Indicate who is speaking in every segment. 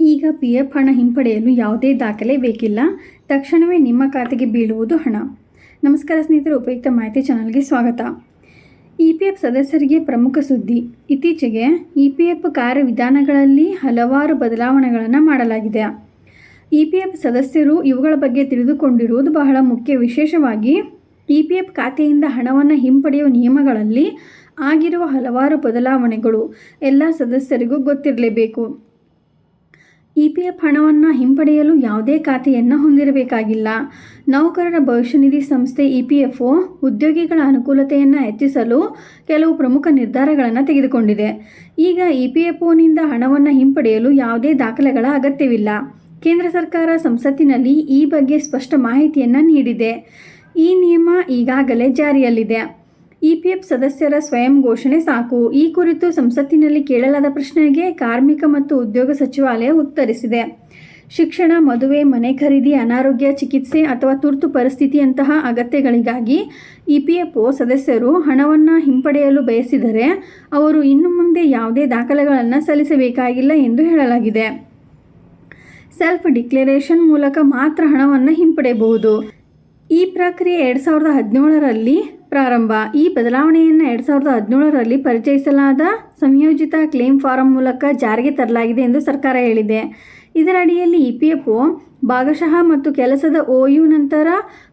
Speaker 1: ಈಗ P F ಹಣ ಹಿಂಪಡೆಯಲು ಯಾವುದೇ ದಾಖಲೆ ಬೇಕಿಲ್ಲ. ತಕ್ಷಣವೇ ನಿಮ್ಮ ಖಾತೆಗೆ ಬೀಳುವುದು ಹಣ. ನಮಸ್ಕಾರ ಸ್ನೇಹಿತರು, ಉಪಯುಕ್ತ ಮಾಹಿತಿ ಚಾನಲ್ಗೆ ಸ್ವಾಗತ. ಇ ಪಿ ಎಫ್ ಸದಸ್ಯರಿಗೆ ಪ್ರಮುಖ ಸುದ್ದಿ. ಇತ್ತೀಚೆಗೆ ಇ ಪಿ ಎಫ್ ಕಾರ್ಯವಿಧಾನಗಳಲ್ಲಿ ಹಲವಾರು ಬದಲಾವಣೆಗಳನ್ನು ಮಾಡಲಾಗಿದೆ. ಇ ಪಿ ಎಫ್ ಸದಸ್ಯರು ಇವುಗಳ ಬಗ್ಗೆ ತಿಳಿದುಕೊಂಡಿರುವುದು ಬಹಳ ಮುಖ್ಯ. ವಿಶೇಷವಾಗಿ ಇ ಪಿ ಎಫ್ ಖಾತೆಯಿಂದ ಹಣವನ್ನು ಹಿಂಪಡೆಯುವ ನಿಯಮಗಳಲ್ಲಿ ಆಗಿರುವ ಹಲವಾರು ಬದಲಾವಣೆಗಳು. ಎಲ್ಲ ಸದಸ್ಯರಿಗೂ ಗೊತ್ತಿರಲೇಬೇಕು. ಇ ಪಿ ಎಫ್ ಹಣವನ್ನು ಹಿಂಪಡೆಯಲು ಯಾವುದೇ ಖಾತೆಯನ್ನು ಹೊಂದಿರಬೇಕಾಗಿಲ್ಲ. ನೌಕರರ ಭವಿಷ್ಯ ನಿಧಿ ಸಂಸ್ಥೆ ಇ ಪಿ ಎಫ್ ಒ ಉದ್ಯೋಗಿಗಳ ಅನುಕೂಲತೆಯನ್ನು ಹೆಚ್ಚಿಸಲು ಕೆಲವು ಪ್ರಮುಖ ನಿರ್ಧಾರಗಳನ್ನು ತೆಗೆದುಕೊಂಡಿದೆ. ಈಗ ಇ ಪಿ ಎಫ್ ಒನಿಂದ ಹಣವನ್ನು ಹಿಂಪಡೆಯಲು ಯಾವುದೇ ದಾಖಲೆಗಳ ಅಗತ್ಯವಿಲ್ಲ. ಕೇಂದ್ರ ಸರ್ಕಾರ ಸಂಸತ್ತಿನಲ್ಲಿ ಈ ಬಗ್ಗೆ ಸ್ಪಷ್ಟ ಮಾಹಿತಿಯನ್ನು ನೀಡಿದೆ. ಈ ನಿಯಮ ಈಗಾಗಲೇ ಜಾರಿಯಲ್ಲಿದೆ. ಇ ಪಿ ಎಫ್ ಸದಸ್ಯರ ಸ್ವಯಂ ಘೋಷಣೆ ಸಾಕು. ಈ ಕುರಿತು ಸಂಸತ್ತಿನಲ್ಲಿ ಕೇಳಲಾದ ಪ್ರಶ್ನೆಗೆ ಕಾರ್ಮಿಕ ಮತ್ತು ಉದ್ಯೋಗ ಸಚಿವಾಲಯ ಉತ್ತರಿಸಿದೆ. ಶಿಕ್ಷಣ, ಮದುವೆ, ಮನೆ ಖರೀದಿ, ಅನಾರೋಗ್ಯ, ಚಿಕಿತ್ಸೆ ಅಥವಾ ತುರ್ತು ಪರಿಸ್ಥಿತಿಯಂತಹ ಅಗತ್ಯಗಳಿಗಾಗಿ ಇ ಒ ಸದಸ್ಯರು ಹಣವನ್ನು ಹಿಂಪಡೆಯಲು ಬಯಸಿದರೆ ಅವರು ಇನ್ನು ಮುಂದೆ ಯಾವುದೇ ದಾಖಲೆಗಳನ್ನು ಸಲ್ಲಿಸಬೇಕಾಗಿಲ್ಲ ಎಂದು ಹೇಳಲಾಗಿದೆ. ಸೆಲ್ಫ್ ಡಿಕ್ಲರೇಷನ್ ಮೂಲಕ ಮಾತ್ರ ಹಣವನ್ನು ಹಿಂಪಡೆಯಬಹುದು. ಈ ಪ್ರಕ್ರಿಯೆ ಎರಡು ಸಾವಿರದ ಹದಿನೇಳರಲ್ಲಿ ಪ್ರಾರಂಭ. ಈ ಬದಲಾವಣೆಯನ್ನು ಎರಡು ಸಾವಿರದ ಹದಿನೇಳರಲ್ಲಿ ಪರಿಚಯಿಸಲಾದ ಸಂಯೋಜಿತ ಕ್ಲೇಮ್ ಫಾರಂ ಮೂಲಕ ಜಾರಿಗೆ ತರಲಾಗಿದೆ ಎಂದು ಸರ್ಕಾರ ಹೇಳಿದೆ. ಇದರ ಅಡಿಯಲ್ಲಿ ಇ ಪಿ ಎಫ್ ಒ, ಭಾಗಶಃ ಮತ್ತು ಕೆಲಸದ ಯು ನಂತರ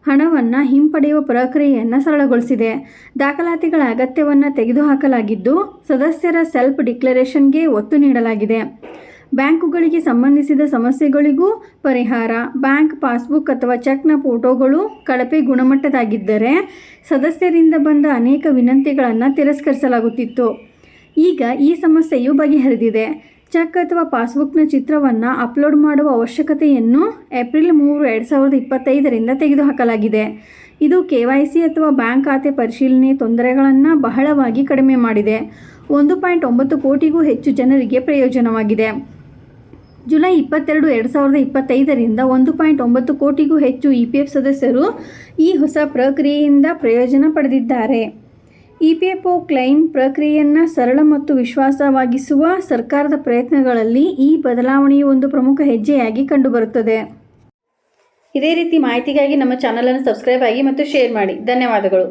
Speaker 1: ಹಣವನ್ನು ಹಿಂಪಡೆಯುವ ಪ್ರಕ್ರಿಯೆಯನ್ನು ಸರಳಗೊಳಿಸಿದೆ. ದಾಖಲಾತಿಗಳ ಅಗತ್ಯವನ್ನು ತೆಗೆದುಹಾಕಲಾಗಿದ್ದು, ಸದಸ್ಯರ ಸೆಲ್ಫ್ ಡಿಕ್ಲರೇಷನ್ಗೆ ಒತ್ತು ನೀಡಲಾಗಿದೆ. ಬ್ಯಾಂಕುಗಳಿಗೆ ಸಂಬಂಧಿಸಿದ ಸಮಸ್ಯೆಗಳಿಗೂ ಪರಿಹಾರ, ಬ್ಯಾಂಕ್ ಪಾಸ್ಬುಕ್ ಅಥವಾ ಚೆಕ್ನ ಫೋಟೋಗಳು ಕಳಪೆ ಗುಣಮಟ್ಟದಾಗಿದ್ದರೆ ಸದಸ್ಯರಿಂದ ಬಂದ ಅನೇಕ ವಿನಂತಿಗಳನ್ನು ತಿರಸ್ಕರಿಸಲಾಗುತ್ತಿತ್ತು. ಈಗ ಈ ಸಮಸ್ಯೆಯು ಬಗೆಹರಿದಿದೆ. ಚೆಕ್ ಅಥವಾ ಪಾಸ್ಬುಕ್ನ ಚಿತ್ರವನ್ನು ಅಪ್ಲೋಡ್ ಮಾಡುವ ಅವಶ್ಯಕತೆಯನ್ನು ಏಪ್ರಿಲ್ ಮೂರು, ಎರಡು ಸಾವಿರದ ಇಪ್ಪತ್ತೈದರಿಂದ ತೆಗೆದುಹಾಕಲಾಗಿದೆ. ಇದು ಕೆ ವೈ ಸಿ ಅಥವಾ ಬ್ಯಾಂಕ್ ಖಾತೆ ಪರಿಶೀಲನೆ ತೊಂದರೆಗಳನ್ನು ಬಹಳವಾಗಿ ಕಡಿಮೆ ಮಾಡಿದೆ. ಒಂದು ಪಾಯಿಂಟ್ ಒಂಬತ್ತು ಕೋಟಿಗೂ ಹೆಚ್ಚು ಜನರಿಗೆ ಪ್ರಯೋಜನವಾಗಿದೆ. ಜುಲೈ ಇಪ್ಪತ್ತೆರಡು, ಎರಡು ಸಾವಿರದ ಇಪ್ಪತ್ತೈದರಿಂದ ಒಂದು ಪಾಯಿಂಟ್ ಒಂಬತ್ತು ಕೋಟಿಗೂ ಹೆಚ್ಚು ಇ ಪಿ ಎಫ್ ಸದಸ್ಯರು ಈ ಹೊಸ ಪ್ರಕ್ರಿಯೆಯಿಂದ ಪ್ರಯೋಜನ ಪಡೆದಿದ್ದಾರೆ. E P F O claim ಪ್ರಕ್ರಿಯೆಯನ್ನು ಸರಳ ಮತ್ತು ವಿಶ್ವಾಸವಾಗಿಸುವ ಸರ್ಕಾರದ ಪ್ರಯತ್ನಗಳಲ್ಲಿ ಈ ಬದಲಾವಣೆಯು ಒಂದು ಪ್ರಮುಖ ಹೆಜ್ಜೆಯಾಗಿ ಕಂಡುಬರುತ್ತದೆ. ಇದೇ ರೀತಿ ಮಾಹಿತಿಗಾಗಿ ನಮ್ಮ ಚಾನಲನ್ನು ಸಬ್ಸ್ಕ್ರೈಬ್ ಆಗಿ ಮತ್ತು ಶೇರ್ ಮಾಡಿ. ಧನ್ಯವಾದಗಳು.